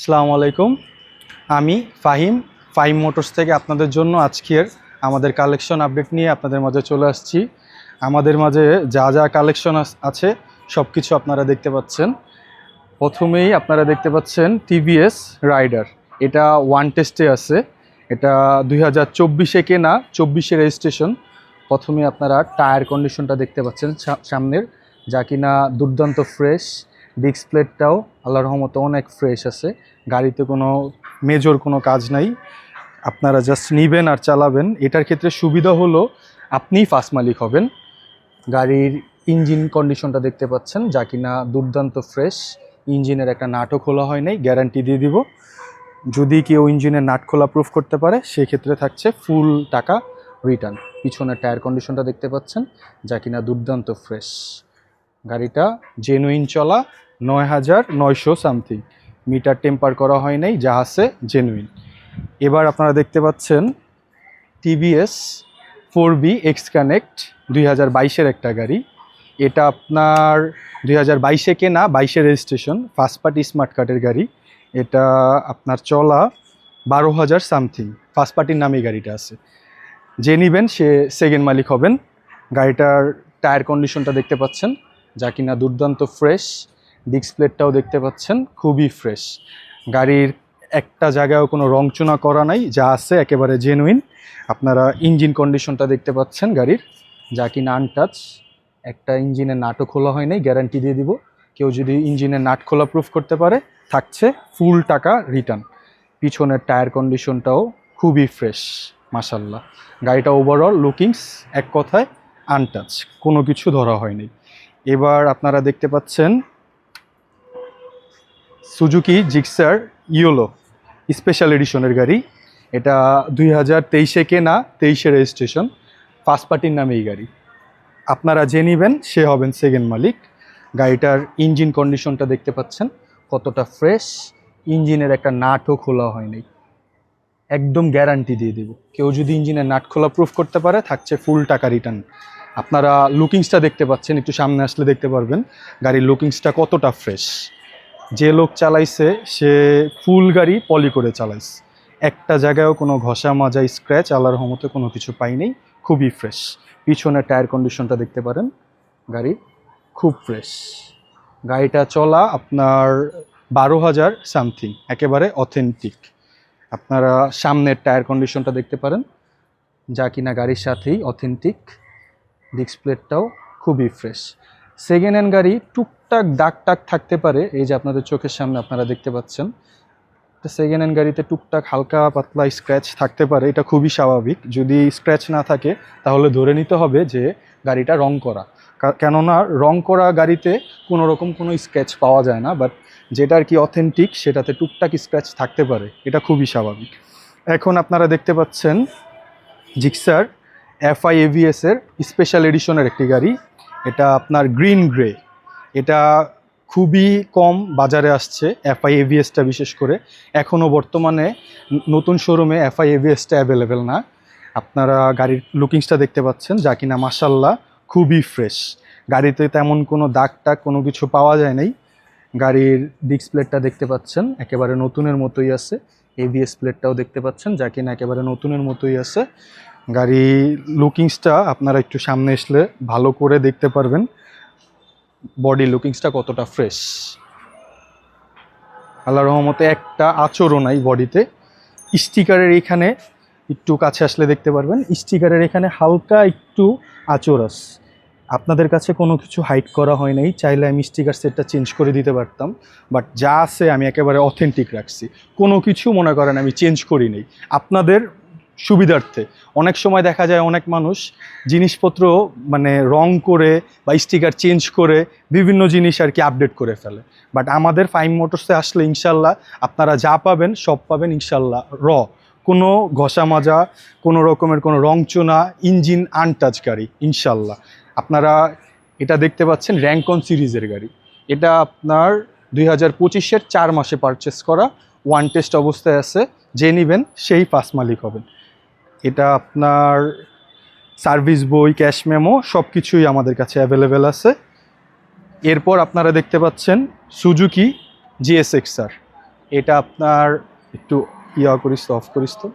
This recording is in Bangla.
আসসালামু আলাইকুম। আমি ফাহিম ফাহিম মোটরস থেকে আপনাদের জন্য আজকের আমাদের কালেকশন আপডেট নিয়ে আপনাদের মাঝে চলে আসছি। আমাদের মাঝে যা যা কালেকশন আছে সব কিছু আপনারা দেখতে পাচ্ছেন। প্রথমেই আপনারা দেখতে পাচ্ছেন টিভিএস রাইডার। এটা ওয়ান টেস্টে আছে। এটা দুই হাজার চব্বিশে কেনা, চব্বিশে রেজিস্ট্রেশন। প্রথমে আপনারা টায়ার কন্ডিশনটা দেখতে পাচ্ছেন সামনের। যা কিনা দুর্দান্ত ফ্রেশ ডিস্ক প্লেটটাও আল্লাহ রহমতে অনেক ফ্রেশ আছে। গাড়িতে কোনো মেজর কোনো কাজ নাই। আপনারা জাস্ট নিবেন আর চালাবেন। এটার ক্ষেত্রে সুবিধা হলো আপনিই ফার্স্ট মালিক হবেন। গাড়ির ইঞ্জিন কন্ডিশনটা দেখতে পাচ্ছেন, যা কিনা দুর্দান্ত ফ্রেশ ইঞ্জিনের একটা নাটও খোলা হয় নাই গ্যারান্টি দিয়ে দিব। যদি কেউ ইঞ্জিনের নাট খোলা প্রুফ করতে পারে, সেক্ষেত্রে থাকছে ফুল টাকা রিটার্ন পিছনের টায়ার কন্ডিশনটা দেখতে পাচ্ছেন, যা কিনা দুর্দান্ত ফ্রেশ গাড়িটা জেনুইন চলা নয় হাজার নয়শো সামথিং। মিটার টেম্পার করা হয় নাই, যা আছে জেনুইন এবার আপনারা দেখতে পাচ্ছেন TVS four B X connect দুই হাজার বাইশের একটা গাড়ি। এটা আপনার দুই হাজার বাইশে কেনা বাইশে রেজিস্ট্রেশন ফার্স্ট পার্টি স্মার্ট কার্ডের গাড়ি। এটা আপনার চলা বারো হাজার সামথিং ফার্স্ট পার্টির নামে গাড়িটা আছে। যে নিবেন, সে সেকেন্ড মালিক হবেন। গাড়িটার টায়ার কন্ডিশনটা দেখতে পাচ্ছেন, যা কিনা দুর্দান্ত ফ্রেশ ডিসপ্লেটটাও দেখতে পাচ্ছেন, খুবই ফ্রেশ। গাড়ির একটা জায়গায়ও কোনো রংচুনা করা নাই, যা আছে একেবারে জেনুইন আপনারা ইঞ্জিন কন্ডিশনটা দেখতে পাচ্ছেন গাড়ির, যা কিনা আনটাচ একটা ইঞ্জিনের নাটও খোলা হয় নাই গ্যারান্টি দিয়ে দিব। কেউ যদি ইঞ্জিনের নাট খোলা প্রুফ করতে পারে, থাকছে ফুল টাকা রিটার্ন পিছনের টায়ার কন্ডিশনটাও খুবই ফ্রেশ মাসাল্লাহ গাড়িটা ওভারঅল লুকিংস এক কথায় আনটাচ কোনো কিছু ধরা হয়নি। এবার আপনারা দেখতে পাচ্ছেন সুজুকি জিক্সার ইয়োলো স্পেশাল এডিশনের গাড়ি। এটা দুই হাজার তেইশে কেনা, তেইশে রেজিস্ট্রেশন ফার্স্ট পার্টির নামে এই গাড়ি। আপনারা যে নেবেন, সে হবেন সেকেন্ড মালিক। গাড়িটার ইঞ্জিন কন্ডিশনটা দেখতে পাচ্ছেন, কতটা ফ্রেশ ইঞ্জিনের একটা নাটও খোলা হয়নি। একদম গ্যারান্টি দিয়ে দেব। কেউ যদি ইঞ্জিনের নাট খোলা প্রুফ করতে পারে, থাকছে ফুল টাকা রিটার্ন আপনারা লুকিংসটা দেখতে পাচ্ছেন, একটু সামনে আসলে দেখতে পারবেন, গাড়ির লুকিংসটা কতটা ফ্রেশ যে লোক চালাইছে, সে ফুল গাড়ি পলি করে চালাইছে। একটা জায়গায়ও কোনো ঘষা মাজা স্ক্র্যাচ আল্লাহর রহমতে কোনো কিছু পাইনি, খুবই ফ্রেশ পিছনে টায়ার কন্ডিশনটা দেখতে পারেন, গাড়ি খুব ফ্রেশ গাড়িটা চলা আপনার বারো হাজার সামথিং একেবারে অথেন্টিক আপনারা সামনের টায়ার কন্ডিশনটা দেখতে পারেন, যা কিনা গাড়ির সাথেই অথেন্টিক ডিসপ্লেটটাও খুবই ফ্রেশ সেকেন্ড হ্যান্ড গাড়ি টুকটাক দাগ টাক থাকতে পারে। এই যে আপনাদের চোখের সামনে আপনারা দেখতে পাচ্ছেন। সেকেন্ড হ্যান্ড গাড়িতে টুকটাক হালকা পাতলা স্ক্র্যাচ থাকতে পারে। এটা খুবই স্বাভাবিক। যদি স্ক্র্যাচ না থাকে, তাহলে ধরে নিতে হবে যে গাড়িটা রং করা। কেননা রং করা গাড়িতে কোনো রকম কোনো স্ক্র্যাচ পাওয়া যায় না। বাট যেটা আর কি অথেন্টিক সেটাতে টুকটাক স্ক্র্যাচ থাকতে পারে। এটা খুবই স্বাভাবিক। এখন আপনারা দেখতে পাচ্ছেন জিক্সার এফআই এভিএস এর স্পেশাল এডিশনের একটি গাড়ি। এটা আপনার গ্রিন গ্রে। এটা খুবই কম বাজারে আসছে এফআই এভিএসটা বিশেষ করে। এখনও বর্তমানে নতুন শোরুমে এফআই এভিএসটা অ্যাভেলেবেল না। আপনারা গাড়ির লুকিংসটা দেখতে পাচ্ছেন, যা কিনা মাসাল্লাহ খুবই ফ্রেশ গাড়িতে তেমন কোনো দাগ টাগ কোনো কিছু পাওয়া যায় নাই। গাড়ির ডিস্ক প্লেটটা দেখতে পাচ্ছেন, একেবারে নতুনের মতোই আছে। এভিএস প্লেটটাও দেখতে পাচ্ছেন, যা কিনা একেবারে নতুনের মতোই আছে। গাড়ি লুকিংসটা আপনারা একটু সামনে আসলে ভালো করে দেখতে পারবেন। বডি লুকিংসটা কতটা ফ্রেশ আল্লাহ রহমতে একটা আচরও নাই বডিতে স্টিকারের এখানে একটু কাছে আসলে দেখতে পারবেন। স্টিকারের এখানে হালকা একটু আচর আছে আপনাদের কাছে কোনো কিছু হাইড করা হয় নাই। চাইলে আমি স্টিকার সেটটা চেঞ্জ করে দিতে পারতাম। বাট যা আছে আমি একেবারে অথেন্টিক রাখছি। কোনো কিছু মনে করেন আমি চেঞ্জ করি নেই। আপনাদের সুবিধার্থে। অনেক সময় দেখা যায় অনেক মানুষ জিনিসপত্র মানে রং করে বা স্টিকার চেঞ্জ করে বিভিন্ন জিনিস আর কি আপডেট করে ফেলে। বাট আমাদের ফাইন মোটরসে আসলে ইনশাল্লাহ আপনারা যা পাবেন সব পাবেন ইনশাল্লাহ র। কোনো ঘষা মাজা কোনো রকমের কোনো রংচোনা ইঞ্জিন আনটাচ গাড়ি ইনশাল্লাহ। আপনারা এটা দেখতে পাচ্ছেন র্যাঙ্কন সিরিজের গাড়ি। এটা আপনার দুই হাজার পঁচিশের চার মাসে পারচেস করা ওয়ান টেস্ট অবস্থায় আছে। যে নেবেন সেই ফার্স্ট মালিক হবেন। এটা আপনার সার্ভিস বই ক্যাশ মেমো সব কিছুই আমাদের কাছে অ্যাভেলেবেল আছে। এরপর আপনারা দেখতে পাচ্ছেন সুজুকি জিএসএক্সআর এটা আপনার একটু ইয়া করিস তো অফ করিস তো।